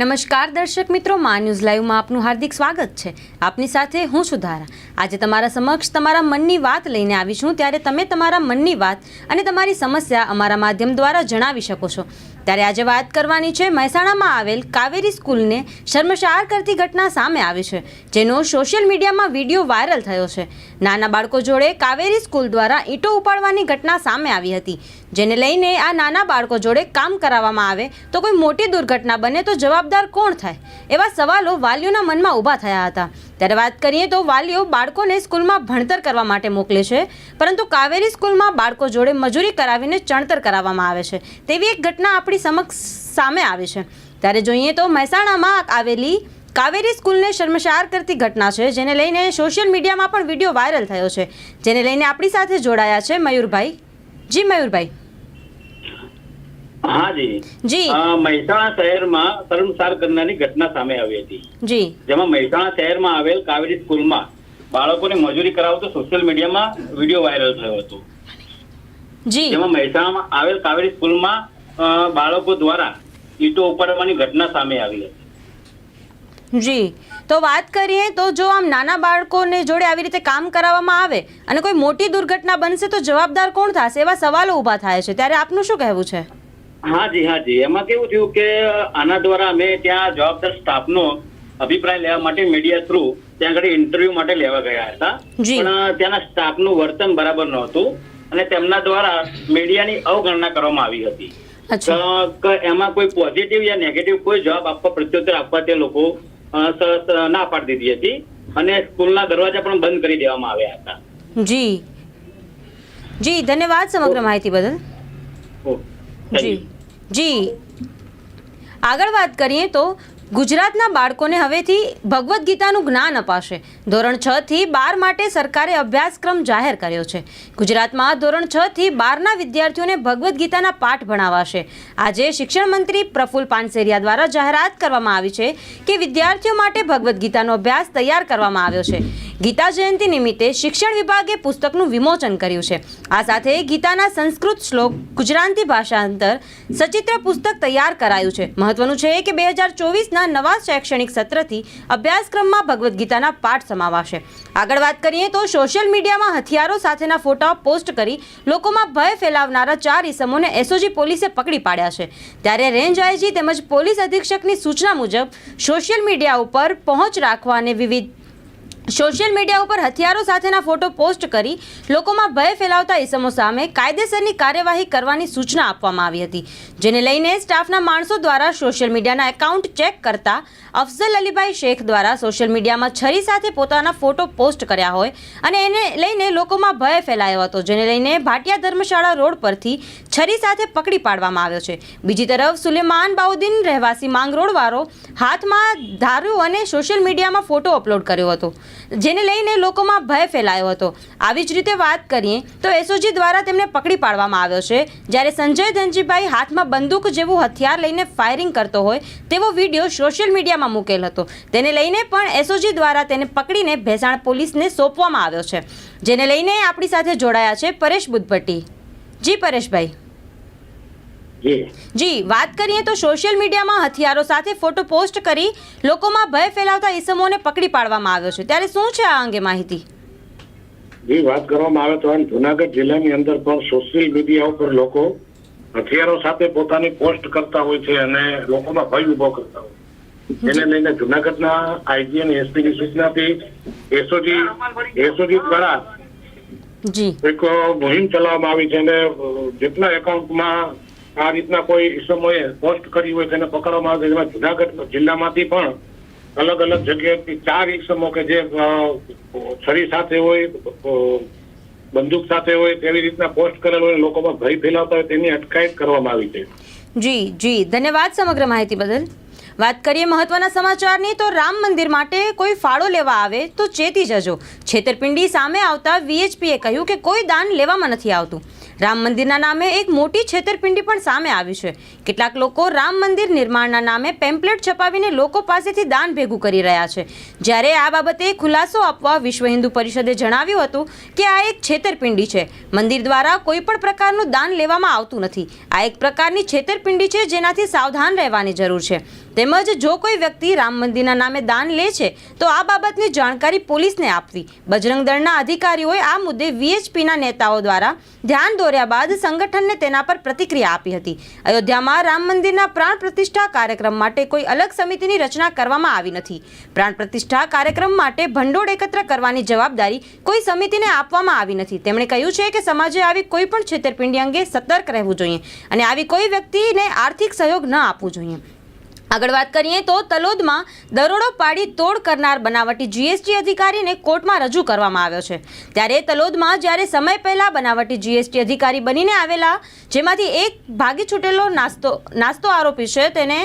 નમસ્કાર દર્શક મિત્રો, મા ન્યૂઝ લાઈવમાં આપનું હાર્દિક સ્વાગત છે. આપની સાથે હું સુધારા આજે તમારા સમક્ષ તમારા મનની વાત લઈને આવી છું ત્યારે તમે તમારા મનની વાત અને તમારી સમસ્યા અમારા માધ્યમ દ્વારા જણાવી શકો છો. ત્યારે આજે વાત કરવાની છે, મહેસાણામાં આવેલ કાવેરી સ્કૂલને શર્મશાર કરતી ઘટના સામે આવી છે, જેનો સોશિયલ મીડિયામાં વીડિયો વાયરલ થયો છે. નાના બાળકો જોડે કાવેરી સ્કૂલ દ્વારા ઈંટો ઉપાડવાની ઘટના સામે આવી હતી, જેને લઈને આ નાના બાળકો જોડે કામ કરાવવામાં આવે તો કોઈ મોટી દુર્ઘટના બને તો જવાબદાર કોણ થાય, એવા સવાલો વાલીઓના મનમાં ઊભા થયા હતા. ત્યારે વાત કરીએ તો વાલીઓ બાળકોને સ્કૂલમાં ભણતર કરવા માટે મોકલે છે, પરંતુ કાવેરી સ્કૂલમાં બાળકો જોડે મજૂરી કરાવીને ચણતર કરાવવામાં આવે છે. તેવી એક ઘટના આપણી સમક્ષ સામે આવી છે. ત્યારે જોઈએ તો મહેસાણામાં આવેલી કાવેરી સ્કૂલને શર્મશાર કરતી ઘટના છે, જેને લઈને સોશિયલ મીડિયામાં પણ વીડિયો વાયરલ થયો છે. જેને લઈને આપણી સાથે જોડાયા છે મયુરભાઈ. જી મયુરભાઈ. હા જી. જી. મહેસાણા શહેરમાં શર્મસાર કરનારની ઘટના સામે આવી હતી. જી. જેમાં મહેસાણા શહેરમાં આવેલ કાવેરી સ્કૂલમાં બાળકોને મજૂરી કરાવતો સોશિયલ મીડિયામાં વીડિયો વાયરલ થયો હતો. જી. જેમાં મહેસાણામાં આવેલ કાવેરી સ્કૂલમાં બાળકો દ્વારા ઈટો ઉપાડવાની ઘટના સામે આવી હતી. જી. તો વાત કરીએ તો જો આમ નાના બાળકોને જોડે આવી રીતે કામ કરાવવામાં આવે અને કોઈ મોટી દુર્ઘટના બનશે તો જવાબદાર કોણ થશે? એવા સવાલો ઊભા થાય છે. ત્યારે આપનું શું કહેવું છે? હા જી હા જી એમાં કેવું થયું કે આના દ્વારા અમે ત્યાં જવાબદાર સ્ટાફનો અભિપ્રાય લેવા માટે મીડિયા થ્રુ ત્યાં આગળ ઇન્ટરવ્યુ માટે લેવા ગયા હતા. પણ ત્યાંના સ્ટાફનું વર્તન બરાબર નહોતું અને તેમના દ્વારા મીડિયાની અવગણના કરવામાં આવી હતી. એમાં કોઈ પોઝિટિવ યા નેગેટિવ કોઈ જવાબ આપવા પ્રત્યુત્તર આપવા તે લોકો ના પાડી દીધી હતી અને સ્કૂલના દરવાજા પણ બંધ કરી દેવામાં આવ્યા હતા. જી. જી ધન્યવાદ સમગ્ર માહિતી બદલ. જી. જી. આગળ વાત કરીએ તો ગુજરાતના બાળકોને હવેથી ભગવદ્ ગીતાનું જ્ઞાન અપાશે. ધોરણ છ થી બાર માટે સરકારે અભ્યાસક્રમ જાહેર કર્યો છે. ગુજરાતમાં ધોરણ છ થી બારના વિદ્યાર્થીઓને ભગવદ્ ગીતાના પાઠ ભણાવાશે. આજે શિક્ષણ મંત્રી પ્રફુલ પાનસેરિયા દ્વારા જાહેરાત કરવામાં આવી છે કે વિદ્યાર્થીઓ માટે ભગવદ્ ગીતાનો અભ્યાસ તૈયાર કરવામાં આવ્યો છે. ગીતા જયંતિ નિમિત્તે શિક્ષણ વિભાગે પુસ્તકનું વિમોચન કર્યું છે. આ સાથે ગીતાના સંસ્કૃત શ્લોક ગુજરાતી ભાષાંતર સચિત્ર પુસ્તક તૈયાર કરાયું છે. મહત્વનું છે કે બે હજાર ચોવીસના નવા શૈક્ષણિક સત્રથી અભ્યાસક્રમમાં ભગવદ્ ગીતાના પાઠ સમાવાશે. આગળ વાત કરીએ તો સોશિયલ મીડિયામાં હથિયારો સાથેના ફોટા પોસ્ટ કરી લોકોમાં ભય ફેલાવનારા ચાર ઇસમોને એસઓજી પોલીસે પકડી પાડ્યા છે. ત્યારે રેન્જ આઈજી તેમજ પોલીસ અધિક્ષકની સૂચના મુજબ સોશિયલ મીડિયા ઉપર પહોંચ રાખવા અને વિવિધ સોશિયલ મીડિયા ઉપર હથિયારો સાથેના ફોટો પોસ્ટ કરી લોકોમાં ભય ફેલાવતા ઇસમો સામે કાયદેસરની કાર્યવાહી કરવાની સૂચના આપવામાં આવી હતી, જેને લઈને સ્ટાફના માણસો દ્વારા સોશિયલ મીડિયાના એકાઉન્ટ ચેક કરતા અફઝલ અલીભાઈ શેખ દ્વારા સોશિયલ મીડિયામાં છરી સાથે પોતાના ફોટો પોસ્ટ કર્યા હોય અને એને લઈને લોકોમાં ભય ફેલાયો હતો, જેને લઈને ભાટિયા ધર્મશાળા રોડ પરથી છરી સાથે પકડી પાડવામાં આવ્યો છે. બીજી તરફ સુલેમાન બાઉદ્દીન રહેવાસી માંગરોળવાળો હાથમાં ધાર્યું અને સોશિયલ મીડિયામાં ફોટો અપલોડ કર્યો હતો. જેને લઈને લોકોમાં ભય ફેલાયો હતો. આવી જ રીતે વાત કરીએ તો એસઓજી દ્વારા તેમને પકડી પાડવામાં આવ્યો છે. જ્યારે સંજય ધનજીભાઈ હાથમાં બંદૂક જેવું હથિયાર લઈને ફાયરિંગ કરતો હોય, તેવો વીડિયો સોશિયલ મીડિયામાં મૂકેલ હતો. તેને લઈને પણ એસઓજી દ્વારા તેને પકડીને ભેસાણ પોલીસને સોંપવામાં આવ્યો છે. જેને લઈને આપણી સાથે જોડાયા છે પરેશ બુદ્ધભટ્ટી. જી પરેશભાઈ. જી. વાત કરીએ તો સોશિયલ મીડિયામાં હથિયારો સાથે ફોટો પોસ્ટ કરી લોકોમાં ભય ફેલાવતા ઈસમોને પકડી પાડવામાં આવ્યો છે. ત્યારે શું છે આ અંગે માહિતી? જી વાત કરવામાં આવે તો જુનાગઢ જિલ્લાની અંદર પણ સોશિયલ મીડિયા ઉપર લોકો હથિયારો સાથે પોતાની પોસ્ટ કરતા હોય છે અને લોકોમાં ભય ઊભો કરતા હોય એને લઈને જુનાગઢના આઈજી અને એસપી ની સૂચનાથી એસઓજી એસઓજી દ્વારા જી. એક મુહિમ ચલાવવામાં આવી છે અને જેટલા એકાઉન્ટમાં આ રીતના કોઈ ઇસમોએ પોસ્ટ કરી હોય તેને પકડવામાં આવે એમાં જુનાગઢ જિલ્લામાંથી પણ અલગ અલગ જગ્યાએથી ચાર ઇસમો કે જે છરી સાથે હોય બંદૂક સાથે હોય તેવી રીતના પોસ્ટ કરેલ હોય લોકોમાં ભય ફેલાવતા હોય તેની અટકાયત કરવામાં આવી છે. જી જી. ધન્યવાદ સમગ્ર માહિતી બદલ. વાત કરીએ મહત્વના સમાચારની, તો રામ મંદિર માટે કોઈ ફાળો લેવા આવે તો ચેતી જજો. છેતરપિંડી સામે આવતા વીએચપીએ કહ્યું કે કોઈ દાન લેવામાં નથી આવતું. રામ મંદિરના નામે એક મોટી છેતરપિંડી પણ સામે આવી છે. કેટલાક લોકો રામ મંદિર નિર્માણના નામે પેમ્પલેટ છપાવીને લોકો પાસેથી દાન ભેગું કરી રહ્યા છે. જ્યારે આ બાબતે ખુલાસો આપવા વિશ્વ હિન્દુ પરિષદે જણાવ્યું હતું કે આ એક છેતરપિંડી છે. મંદિર દ્વારા કોઈ પણ પ્રકારનું દાન લેવામાં આવતું નથી. આ એક પ્રકારની છેતરપિંડી છે જેનાથી સાવધાન રહેવાની જરૂર છે. તેમજ જો કોઈ વ્યક્તિ રામ મંદિરના નામે દાન લે છે, તો આ બાબતની જાણકારી પોલીસને આપવી. બજરંગ દળના અધિકારીઓએ આ મુદ્દે વીએચપીના નેતાઓ દ્વારા ધ્યાન દોર્યા બાદ સંગઠનને તેના પર પ્રતિક્રિયા આપી હતી. અયોધ્યામાં રામ મંદિરના પ્રાણ પ્રતિષ્ઠા કાર્યક્રમ માટે કોઈ અલગ સમિતિની રચના કરવામાં આવી નથી. પ્રાણ પ્રતિષ્ઠા કાર્યક્રમ માટે ભંડોળ એકત્ર કરવાની જવાબદારી કોઈ સમિતિને આપવામાં આવી નથી. તેમણે કહ્યું છે કે સમાજે આવી કોઈ પણ છેતરપિંડી અંગે સતર્ક રહેવું જોઈએ અને આવી કોઈ વ્યક્તિને આર્થિક સહયોગ ન આપવું જોઈએ. આગળ વાત કરીએ તો તલોદમાં દરોડો પાડી તોડ કરનાર બનાવટી જીએસટી અધિકારીને કોર્ટમાં રજૂ કરવામાં આવ્યો છે. ત્યારે તલોદમાં જ્યારે સમય પહેલાં બનાવટી જીએસટી અધિકારી બનીને આવેલા, જેમાંથી એક ભાગી છૂટેલો નાસ્તો નાસ્તો આરોપી છે, તેને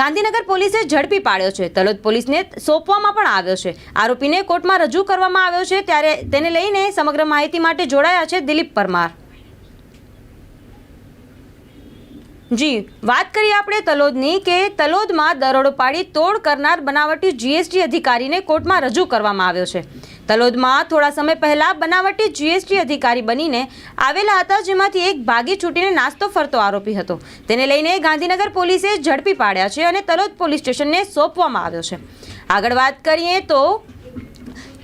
ગાંધીનગર પોલીસે ઝડપી પાડ્યો છે. તલોદ પોલીસને સોંપવામાં પણ આવ્યો છે. આરોપીને કોર્ટમાં રજૂ કરવામાં આવ્યો છે, ત્યારે તેને લઈને સમગ્ર માહિતી માટે જોડાયા છે દિલીપ પરમાર. જી, વાત કરીએ આપણે તલોદની કે તલોદમાં દરોડો પાડી તોડ કરનાર બનાવટી જીએસટી અધિકારીને કોર્ટમાં રજૂ કરવામાં આવ્યો છે. તલોદમાં થોડા સમય પહેલા બનાવટી જીએસટી અધિકારી બનીને આવેલા હતા જેમાંથી એક ભાગી છૂટીને નાસ્તો ફરતો આરોપી હતો. તેને લઈને ગાંધીનગર પોલીસે ઝડપી પાડ્યા છે અને તલોદ પોલીસ સ્ટેશનને સોંપવામાં આવ્યો છે. આગળ વાત કરીએ તો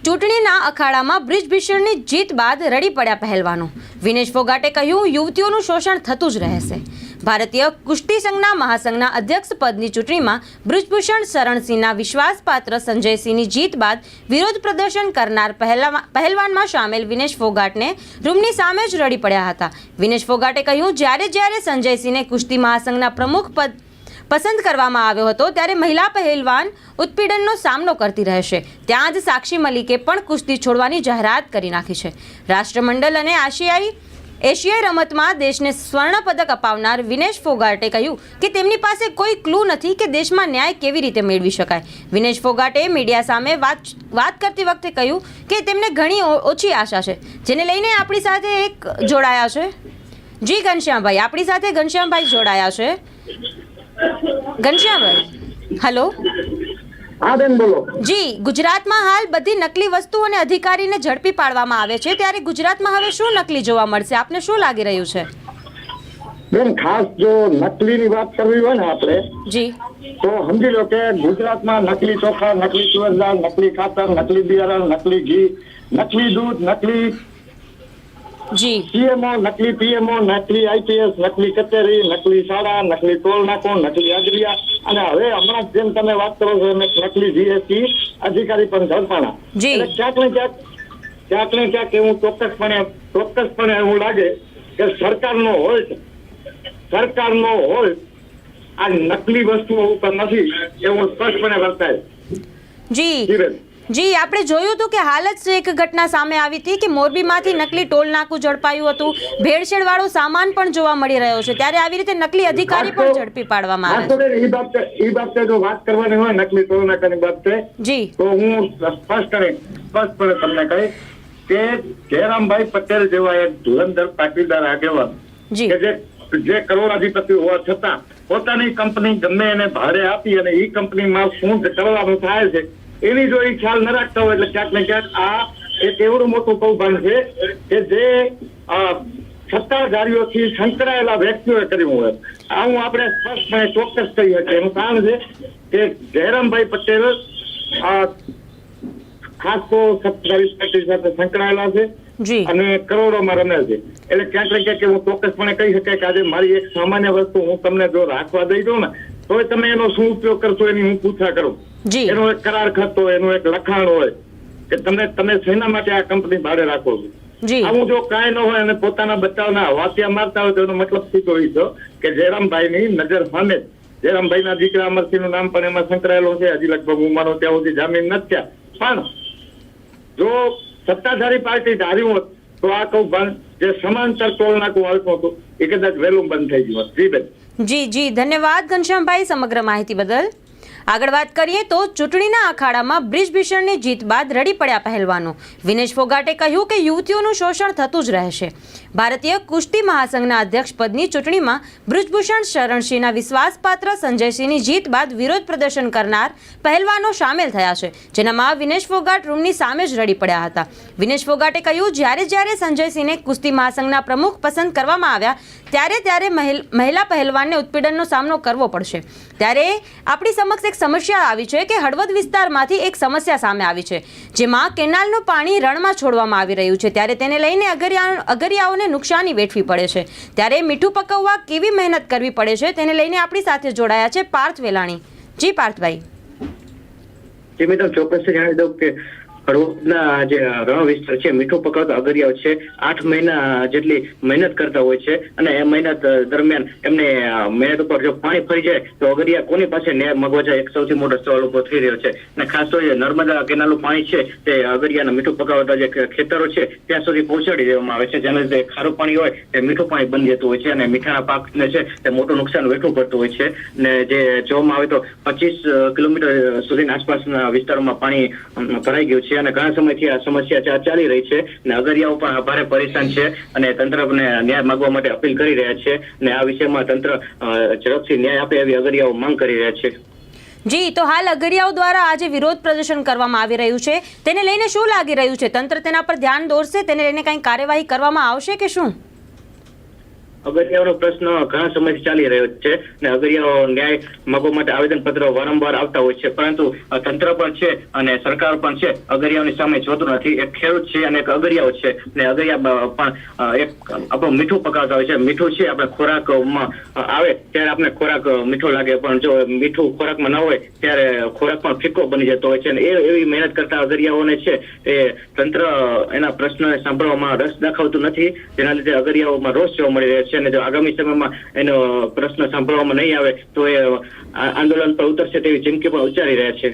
ચૂંટણીના અખાડામાં બ્રિજ ભીષણની જીત બાદ રડી પડ્યા પહેલવાનો. વિનેશ ફોગાટે કહ્યું, યુવતીઓનું શોષણ થતું જ રહેશે. ભારતીય કુસ્તી સંઘના મહાસંઘના અધ્યક્ષ પદની ચૂંટણીમાં બ્રિજભૂષણ શરણસિંહના વિશ્વાસપાત્ર સંજયસિંહની જીત બાદ વિરોધ પ્રદર્શન કરનાર પહેલા પહેલવાનમાં સામેલ વિનેશ ફોગાટને રૂમની સામે જ રડી પડ્યા હતા. વિનેશ ફોગાટે કહ્યું, જ્યારે જ્યારે સંજયસિંહને કુસ્તી મહાસંઘના પ્રમુખ પદ પસંદ કરવામાં આવ્યો હતો, ત્યારે મહિલા પહેલવાન ઉત્પીડનનો સામનો કરતી રહેશે. ત્યાં જ સાક્ષી મલિકે પણ કુસ્તી છોડવાની જાહેરાત કરી નાખી છે. રાષ્ટ્રમંડળ અને આશિયાઈ એશિયાઈ રમતમાં દેશને સ્વર્ણ પદક અપાવનાર વિનેશ ફોગાટે કહ્યું કે તેમની પાસે કોઈ ક્લુ નથી કે દેશમાં ન્યાય કેવી રીતે મેળવી શકાય. વિનેશ ફોગાટે મીડિયા સામે વાત વાત કરતી વખતે કહ્યું કે તેમને ઘણી ઓછી આશા છે, જેને લઈને આપણી સાથે એક જોડાયા છે. જી ઘનશ્યામભાઈ, આપણી સાથે ઘનશ્યામભાઈ જોડાયા છે. ઘનશ્યામભાઈ, હલો. હા બેન બોલો. જી ગુજરાતમાં હાલ બધી નકલી વસ્તુ અને અધિકારીને ઝડપી પાડવામાં આવે છે. ત્યારે ગુજરાતમાં હવે શું નકલી જોવા મળશે? આપને શું લાગી રહ્યું છે? બેન ખાસ જો નકલીની વાત કરવી હોય ને આપણે જી. તો સમજી લો કે ગુજરાતમાં નકલી ચોખા નકલી તુવેર દાળ નકલી ખાતર નકલી બિયારણ નકલી ઘી નકલી દૂધ નકલી જી. પીએમઓ નકલી પીએમઓ નકલી આઈપીએસ નકલી કચેરી નકલી શાળા નકલી ટોલ નાકો નકલી અગરિયા અને હવે હમણાં જેમ તમે વાત કરો છો નકલી જીએસટી અધિકારી પણ ઝડપાણા. એટલે ક્યાંક ને ક્યાંક ક્યાંક ને ક્યાંક એવું ચોક્કસપણે ચોક્કસપણે એવું લાગે કે સરકારનો હોલ્ટ સરકારનો હોલ્ટ આ નકલી વસ્તુઓ ઉપર નથી એવું સ્પષ્ટપણે વર્તાય. જી. જી આપણે જોયું હતું કે હાલ જ એક ઘટના સામે આવી હતી કે મોરબીમાંથી નકલી ટોલ નાકું ઝડપાયું હતું. ભેળસેળ વાળો સામાન પણ જોવા મળી રહ્યો છે. ત્યારે આવી રીતે નકલી અધિકારી પણ ઝડપી પાડવામાં આવે તો બેન, બાબતે એ બાબતે જો વાત કરવાની હોય નકલી ટોલ નાકાની બાબતે જી. તો હું સ્પષ્ટ કરી સ્પષ્ટપણે તમને કહીશ કે જયરામભાઈ પટેલ જેવા એક ધુરંધર પાટીદાર આગેવાન જી. કે જે જે કરોડાધિપતિ હોવા છતાં પોતાની કંપની ગમે એને ભારે આપી અને ઈ કંપનીમાં શું કરવાનું થાય છે એની જો એ ખ્યાલ ન રાખતા હોય એટલે ક્યાંક ને ક્યાંક આ એક એવડું મોટું કૌભાંડ છે કે જે સત્તાધારીઓથી સંકળાયેલા વ્યક્તિઓએ કર્યું હોય. આ હું આપણે સ્પષ્ટપણે ચોક્કસ કહી શકીએ. એનું કારણ છે કે જયરામભાઈ પટેલ ખાસ તો સત્તાધારી પાર્ટી સાથે સંકળાયેલા છે અને કરોડોમાં રમે છે. એટલે ક્યાંક ને ક્યાંક હું ચોક્કસપણે કહી શકાય કે આજે મારી એક સામાન્ય વસ્તુ હું તમને જો રાખવા દઈ દઉં ને તો તમે એનો શું ઉપયોગ કરશો એની હું પૂછા કરું. એનો એક કરાર ખત હોય એનું એક લખાણ હોય કે તમે તમે શેના માટે આ કંપની ભાડે રાખો છો? આવું જો કાંઈ ન હોય અને પોતાના બચાવના વાત્યા મારતા હોય તો એનો મતલબ સીધો એ થયો કે જયરામભાઈની નજર સામે જયરામભાઈ ના દીકરા અમરસિંહનું નામ પણ એમાં સંકળાયેલું છે. હજી લગભગ હું માનો ત્યાં સુધી જામીન નથી થયા. પણ જો સત્તાધારી પાર્ટી ધાર્યું હોત તો આ કૌભાંડ જે સમાંતર ટોલ નાકું હાલતું હતું, એ કદાચ વહેલું બંધ થઈ ગયું જી બેન. જી જી, ધન્યવાદ ઘનશ્યામભાઈ સમગ્ર માહિતી બદલ. આગળ વાત કરીએ તો ચૂંટણીના અખાડામાં બ્રિજભીષણની જીત બાદ રડી પડ્યા પહેલવાનો. વિનેશ ફોગાટે કહ્યું કે યુવતીઓનું શોષણ થતું જ રહેશે. ભારતીય કુસ્તી મહાસંઘના અધ્યક્ષ પદની ચૂંટણીમાં બ્રિજભૂષણ શરણસિંહના વિશ્વાસપાત્ર સંજયસિંહની જીત બાદ વિરોધ પ્રદર્શન કરનાર પહેલવાનો સામેલ થયા છે, જેનામાં વિનેશ ફોગાટ રૂમની સામે જ રડી પડ્યા હતા. વિનેશ ફોગાટે કહ્યું, જ્યારે જ્યારે સંજયસિંહને કુસ્તી મહાસંઘના પ્રમુખ પસંદ કરવામાં આવ્યા, ત્યારે ત્યારે મહિલા પહેલવાનને ઉત્પીડનનો સામનો કરવો પડશે. ત્યારે આપણી સમક્ષ એક સમસ્યા આવી છે કે હળવદ વિસ્તારમાંથી એક સમસ્યા સામે આવી છે, જેમાં કેનાલનું પાણી રણમાં છોડવામાં આવી રહ્યું છે. ત્યારે તેને લઈને અગરિયા, અગરિયાઓને નુકસાની વેઠવી પડે છે. ત્યારે મીઠું પકવવા કેવી મહેનત કરવી પડે છે, તેને લઈને આપણી સાથે જોડાયા છે પાર્થ વેલાણી. જી પાર્થભાઈ. જી મેડમ ચોક્કસ જણાવી દઉં કે હળવદના જે રણ વિસ્તાર છે, મીઠું પકડતા અગરિયાઓ છે, આઠ મહિના જેટલી મહેનત કરતા હોય છે અને એ મહેનત દરમિયાન એમને મહેનત ઉપર જો પાણી ફરી જાય, તો અગરિયા કોની પાસે ન્યાય મગવા જાય એક સૌથી મોટો સવાલ ઊભો થઈ રહ્યો છે. અને ખાસ તો નર્મદા કેનાલનું પાણી છે, તે અગરિયાના મીઠું પકાવતા જે ખેતરો છે, ત્યાં સુધી પહોંચાડી દેવામાં આવે છે. જેના જે ખારું પાણી હોય, તે મીઠું પાણી બની જતું હોય છે અને મીઠાના પાકને છે, તે મોટું નુકસાન વેઠવું પડતું હોય છે. ને જે જોવામાં આવે તો પચીસ કિલોમીટર સુધીના આસપાસના વિસ્તારોમાં પાણી ભરાઈ ગયું છે. અને ઘણા સમયથી આ સમસ્યા ચાલી રહી છે અને અગરિયાઓ પણ ભારે પરેશાન છે અને તંત્રને ન્યાય માંગવા માટે અપીલ કરી રહ્યા છે અને આ વિષયમાં તંત્ર ઝડપથી ન્યાય આપે એવી અગરિયાઓ માંગ કરી રહ્યા છે. જી, તો હાલ અગરિયાઓ દ્વારા આજે વિરોધ પ્રદર્શન કરવામાં આવી રહ્યું છે. તેને લઈને શું લાગી રહ્યું છે? તંત્ર તેના પર ધ્યાન દોરશે? તેને લઈને કંઈ કાર્યવાહી કરવામાં આવશે કે શું? અગરિયાઓનો પ્રશ્ન ઘણા સમયથી ચાલી રહ્યો છે અને અગરિયાઓ ન્યાય માગવા માટે આવેદન પત્રો વારંવાર આવતા હોય છે. પરંતુ તંત્ર પણ છે અને સરકાર પણ છે. અગરિયાઓની સામે જોતું નથી. એક ખેડૂત છે અને એક અગરિયાઓ છે. અને અગરિયા પણ એક આપણું મીઠું પકાવતા હોય છે. મીઠું છે આપણે ખોરાકમાં આવે ત્યારે આપણે ખોરાક મીઠો લાગે. પણ જો મીઠું ખોરાકમાં ના હોય ત્યારે ખોરાક પણ ફીકો બની જતો હોય છે. અને એ, એવી મહેનત કરતા અગરિયાઓને છે એ તંત્ર એના પ્રશ્નને સાંભળવામાં રસ દાખવતું નથી. જેના લીધે અગરિયાઓમાં રોષ જોવા મળી રહ્યો છે. અને જો આગામી સમયમાં એનો પ્રશ્ન સાંભળવામાં નહીં આવે, તો એ આંદોલન પર ઉતરશે તેવી ચીમકી પણ ઉચ્ચારી રહ્યા છે.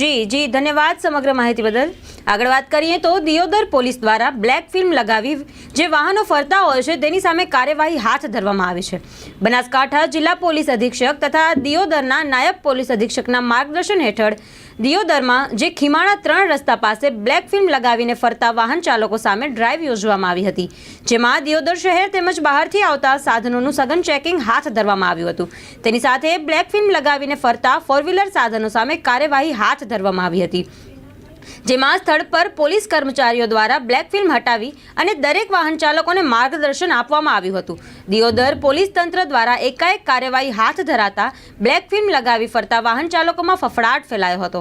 જી જી, ધન્યવાદ સમગ્ર માહિતી બદલ. આગળ વાત કરીએ તો દિયોદર પોલીસ દ્વારા બ્લેક ફિલ્મ લગાવી જે વાહનો ફરતા હોય છે, તેની સામે કાર્યવાહી હાથ ધરવામાં આવી છે. બનાસકાંઠા જિલ્લા પોલીસ અધિક્ષક તથા દિયોદરના નાયબ પોલીસ અધિક્ષકના માર્ગદર્શન હેઠળ દિયોદરમાં જે ખીમાણા ત્રણ રસ્તા પાસે બ્લેક ફિલ્મ લગાવીને ફરતા વાહન ચાલકો સામે ડ્રાઈવ યોજવામાં આવી હતી, જેમાં દિયોદર શહેર તેમજ બહારથી આવતા સાધનોનું સઘન ચેકિંગ હાથ ધરવામાં આવ્યું હતું. તેની સાથે બ્લેક ફિલ્મ લગાવીને ફરતા ફોર વ્હીલર સાધનો સામે કાર્યવાહી હાથ ધરવામાં આવી હતી. જેમાં સ્થળ પર પોલીસ કર્મચારીઓ દ્વારા બ્લેક ફિલ્મ હટાવી અને દરેક વાહન ચાલકોને માર્ગદર્શન આપવામાં આવ્યું હતું. દિયોદર પોલીસ તંત્ર દ્વારા એકાએક કાર્યવાહી હાથ ધરાતા બ્લેક ફિલ્મ લગાવી ફરતા વાહન ચાલકોમાં ફફડાટ ફેલાયો હતો.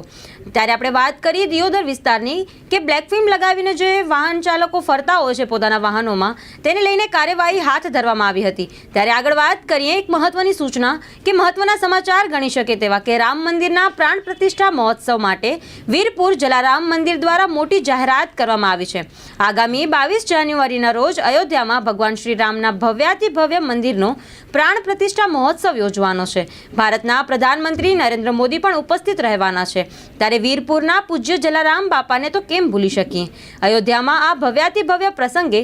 ત્યારે આપણે વાત કરીએ દિયોદર વિસ્તારની કે બ્લેક ફિલ્મ લગાવીને જે વાહન ચાલકો ફરતા હોય છે પોતાના વાહનોમાં, તેને લઈને કાર્યવાહી હાથ ધરવામાં આવી હતી. ત્યારે આગળ વાત કરીએ એક મહત્વની સૂચના કે મહત્વના સમાચાર ગણી શકે તેવા કે રામ મંદિરના પ્રાણ પ્રતિષ્ઠા મહોત્સવ માટે વીરપુર જલારામ મંદિર દ્વારા મોટી જાહેરાત કરવામાં આવી છે. આગામી બાવીસ જાન્યુઆરીના રોજ અયોધ્યામાં ભગવાન શ્રી રામના ભવ્યાતિ ભવ્ય મંદિરનો પ્રાણ પ્રતિષ્ઠા મહોત્સવ યોજવાનો છે. ભારતના પ્રધાનમંત્રી નરેન્દ્ર મોદી પણ ઉપસ્થિત રહેવાના છે. ત્યારે વીરપુરના પૂજ્ય જલારામ બાપાને તો કેમ ભૂલી શકીએ? અયોધ્યામાં આ ભવ્યાતિ ભવ્ય પ્રસંગે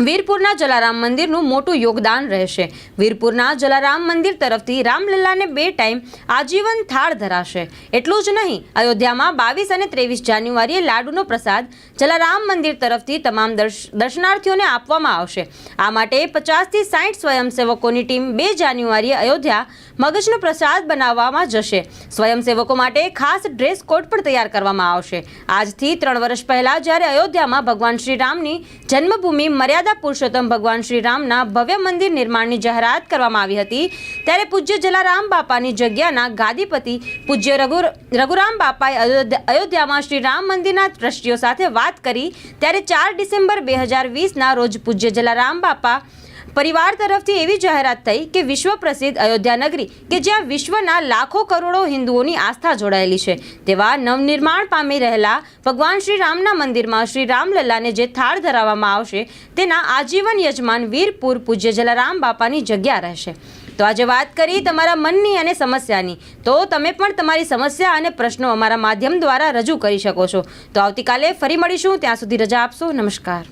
વીરપુરના જલારામ મંદિરનું મોટું યોગદાન રહેશે. વીરપુરના જલારામ મંદિર તરફથી રામલલ્લાને બે ટાઈમ આજીવન થાળ ધરાશે. એટલું જ નહીં, અયોધ્યામાં બાવીસ અને ત્રેવીસ જાન્યુઆરીએ લાડુનો પ્રસાદ જલારામ મંદિર તરફથી તમામ દર્શ- દર્શનાર્થીઓને આપવામાં આવશે. આ માટે પચાસથી સાઠ સ્વયંસેવકોની ટીમ બે જાન્યુઆરીએ અયોધ્યા મગજનો પ્રસાદ બનાવવામાં જશે. સ્વયંસેવકો માટે ખાસ ડ્રેસ કોડ પણ તૈયાર કરવામાં આવશે. આજથી ત્રણ વર્ષ પહેલાં જ્યારે અયોધ્યામાં ભગવાન શ્રી રામની જન્મભૂમિ મર્યાદા પુરુષોત્તમ ભગવાન શ્રી રામના ભવ્ય મંદિર નિર્માણની જાહેરાત કરવામાં આવી હતી. ત્યારે પૂજ્ય જલારામ બાપાની જગ્યાના ગાદીપતિ પૂજ્ય રઘુ રઘુરામ બાપાએ અયોધ્યામાં શ્રી રામ મંદિરના ટ્રસ્ટીઓ સાથે વાત કરી. ત્યારે ચાર ડિસેમ્બર બે હજાર વીસના રોજ પૂજ્ય જલારામ બાપા પરિવાર તરફથી એવી જાહેરાત થઈ કે વિશ્વ પ્રસિદ્ધ અયોધ્યા નગરી કે જ્યાં વિશ્વના લાખો કરોડો હિન્દુઓની આસ્થા જોડાયેલી છે, તેવા નવનિર્માણ પામી રહેલા ભગવાન શ્રી રામના મંદિરમાં શ્રી રામલલ્લાને જે થાળ ધરાવવામાં આવશે, તેના આજીવન યજમાન વીરપુર પૂજ્ય જલારામ બાપાની જગ્યા રહેશે. તો આજે વાત કરી તમારા મનની અને સમસ્યાની. તો તમે પણ તમારી સમસ્યા અને પ્રશ્નો અમારા માધ્યમ દ્વારા રજૂ કરી શકો છો. તો આવતીકાલે ફરી મળીશું. ત્યાં સુધી રજા આપશો. નમસ્કાર.